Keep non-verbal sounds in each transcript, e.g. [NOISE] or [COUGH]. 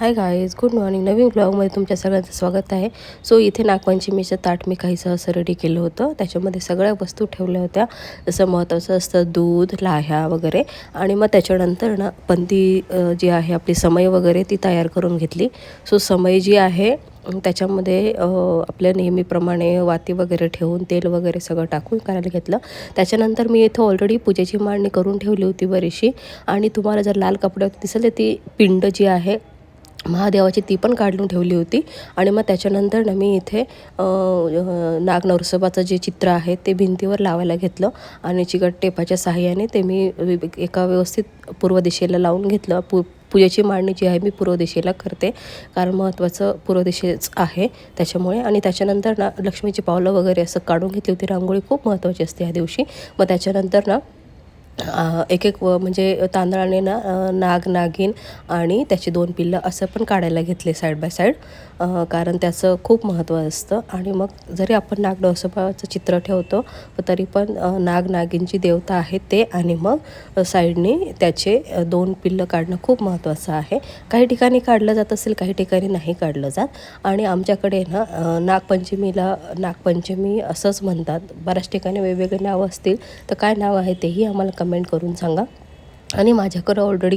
हाय guys good morning नवीन ब्लॉगमध्ये तुमच्या सगळ्यांचं स्वागत आहे. सो इथे नागपंचमीचं ताट मी काहीसं असं रेडी केलं होतं. त्याच्यामध्ये सगळ्या वस्तू ठेवल्या होत्या. जसं महत्त्वाचं असतं दूध लाह्या वगैरे. आणि मग त्याच्यानंतर ना पंती जी आहे आपली समय वगैरे ती तयार करून घेतली. सो समय जी आहे त्याच्यामध्ये आपल्या नेहमीप्रमाणे वाती वगैरे ठेवून तेल वगैरे सगळं टाकून करायला घेतलं. त्याच्यानंतर मी इथं ऑलरेडी पूजेची मांडणी करून ठेवली होती बरीचशी. आणि तुम्हाला जर लाल कपड्यात दिसेल तर ती पिंड जी आहे महादेवाची ती पण काढून ठेवली होती. आणि मग त्याच्यानंतर ना मी इथे नाग नरसोबाचं जे चित्र आहे ते भिंतीवर लावायला घेतलं. आणि चिकट टेपाच्या सहाय्याने ते मी एका व्यवस्थित पूर्व दिशेला लावून घेतलं. पू पूजेची मांडणी जी आहे मी पूर्व दिशेला करते. कारण महत्त्वाचं पूर्व दिशेच आहे त्याच्यामुळे. आणि त्याच्यानंतर ना लक्ष्मीची पावलं वगैरे असं काढून घेतली होती. रांगोळी खूप महत्त्वाची असते ह्या दिवशी. मग त्याच्यानंतर ना एक एक व म्हणजे तांदळाने ना नाग नागिन आणि त्याची दोन पिल्लं असं पण काढायला घेतले साईड बाय साईड कारण त्याचं खूप महत्त्व असतं. आणि मग जरी आपण नाग डोसोबाचं चित्र ठेवतो तरी पण नाग नागिनची देवता आहे ते. आणि मग साईडने त्याचे दोन पिल्लं काढणं खूप महत्त्वाचं आहे. काही ठिकाणी काढलं जात असेल काही ठिकाणी नाही काढलं जात. आणि आमच्याकडे ना नागपंचमीला नागपंचमी असंच म्हणतात. बऱ्याच ठिकाणी वेगवेगळे नावं असतील तर काय नाव आहे तेही आम्हाला कमेंट करून सांगा. आणि माझ्याकडं ऑलरेडी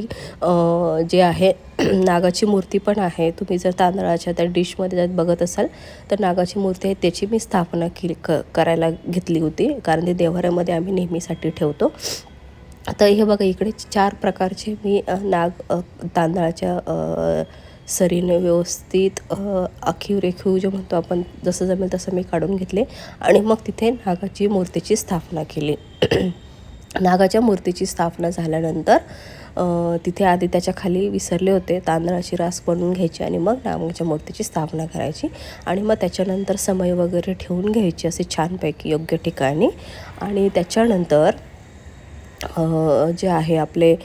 जे आहे [CLEARS THROAT] नागाची मूर्ती पण आहे. तुम्ही जर तांदळाच्या त्या डिशमध्ये जर बघत असाल तर नागाची मूर्ती आहे त्याची मी स्थापना केली क करायला घेतली होती. कारण ते देव्हाऱ्यामध्ये आम्ही नेहमीसाठी ठेवतो. तर हे बघा इकडे चार प्रकारचे मी नाग तांदळाच्या सरीने व्यवस्थित आखीव रेखीव जे म्हणतो आपण जसं जमेल तसं मी काढून घेतले. आणि मग तिथे नागाची मूर्तीची स्थापना केली. [CLEARS THROAT] नागाच्या मूर्तीची स्थापना झाल्यानंतर तिथे आधी त्याच्याखाली विसरले होते तांदळाची रास बनवून घ्यायची आणि मग नागाच्या मूर्तीची स्थापना करायची आणि मग त्याच्यानंतर समय वगैरे ठेवून घ्यायची असे छानपैकी योग्य ठिकाणी आणि त्याच्यानंतर जे आहे आपले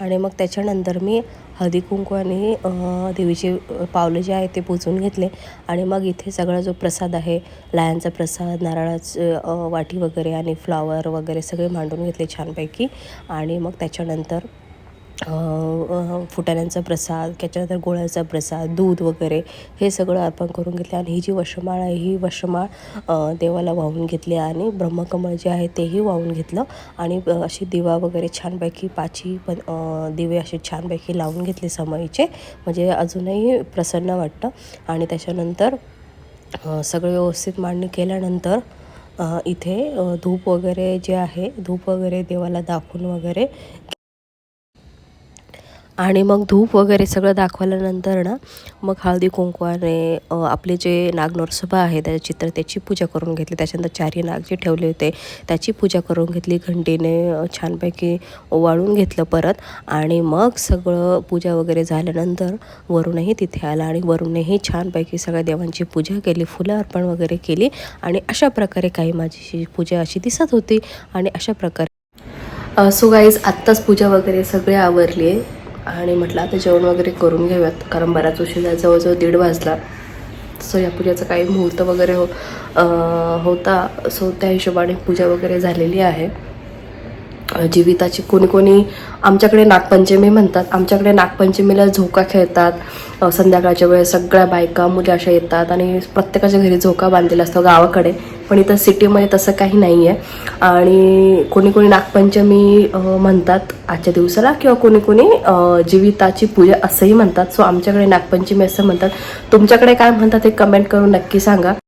आणि मग त्याच्यानंतर मी हळदी कुंकवाने देवीचे पावलं जे आहे ते पुजून घेतले. आणि मग इथे सगळा जो प्रसाद आहे लायांचा प्रसाद नारळाचं वाटी वगैरे आणि फ्लॉवर वगैरे सगळे मांडून घेतले छानपैकी. आणि मग त्याच्यानंतर फुटाण्यांचा प्रसाद त्याच्यानंतर गोळ्याचा प्रसाद दूध वगैरे हे सगळं अर्पण करून घेतले आणि ही जी वशमाळ आहे ही वशमाळ देवाला वाहून घेतली आणि ब्रह्मकमळ जे आहे तेही वाहून घेतलं आणि अशी दिवा वगैरे छानपैकी पाची पण दिवे असे छानपैकी लावून घेतले समईचे. म्हणजे अजूनही प्रसन्न वाटतं. आणि त्याच्यानंतर सगळं व्यवस्थित मांडणी केल्यानंतर इथे धूप वगैरे जे आहे धूप वगैरे देवाला दाखवून वगैरे आणि मग धूप वगैरे सगळं दाखवल्यानंतर ना मग हळदी कुंकवाने आपले जे नागनरसोबा आहे त्याचे चित्र त्याची पूजा करून घेतली. त्याच्यानंतर चारी नाग जे ठेवले होते. त्याची पूजा करून घेतली. घंटीने छानपैकी वाळून घेतलं परत. आणि मग सगळं पूजा वगैरे झाल्यानंतर वरूनही तिथे आला आणि वरूणही छानपैकी सगळ्या देवांची पूजा केली. फुलं अर्पण वगैरे केली. आणि अशा प्रकारे काही माझी पूजा अशी दिसत होती. आणि अशा प्रकारे सो गाईज आत्ताच पूजा वगैरे सगळे आवरली आहे. आणि म्हटलं आता जेवण वगैरे करून घेऊयात कारण बराच उशीर जवळजवळ दीड वाजला. सो या पूजेचा काही मुहूर्त वगैरे हो होता. सो त्या हिशोबाने पूजा वगैरे झालेली आहे. जीविताची कोणी कोणी आमच्याकडे नागपंचमी म्हणतात. आमच्याकडे नागपंचमीला झोका खेळतात. संध्याकाळच्या वेळेस सगळ्या बायका मुली अशा येतात आणि प्रत्येकाच्या घरी झोका बांधलेला असतो गावाकडे. पण इथं सिटीमध्ये तसं काही नाही आहे आणि कोणी कोणी नागपंचमी म्हणतात आजच्या दिवसाला किंवा कोणी कोणी जीविताची पूजा असंही म्हणतात. सो आमच्याकडे नागपंचमी असं म्हणतात. तुमच्याकडे काय म्हणतात हे कमेंट करून नक्की सांगा.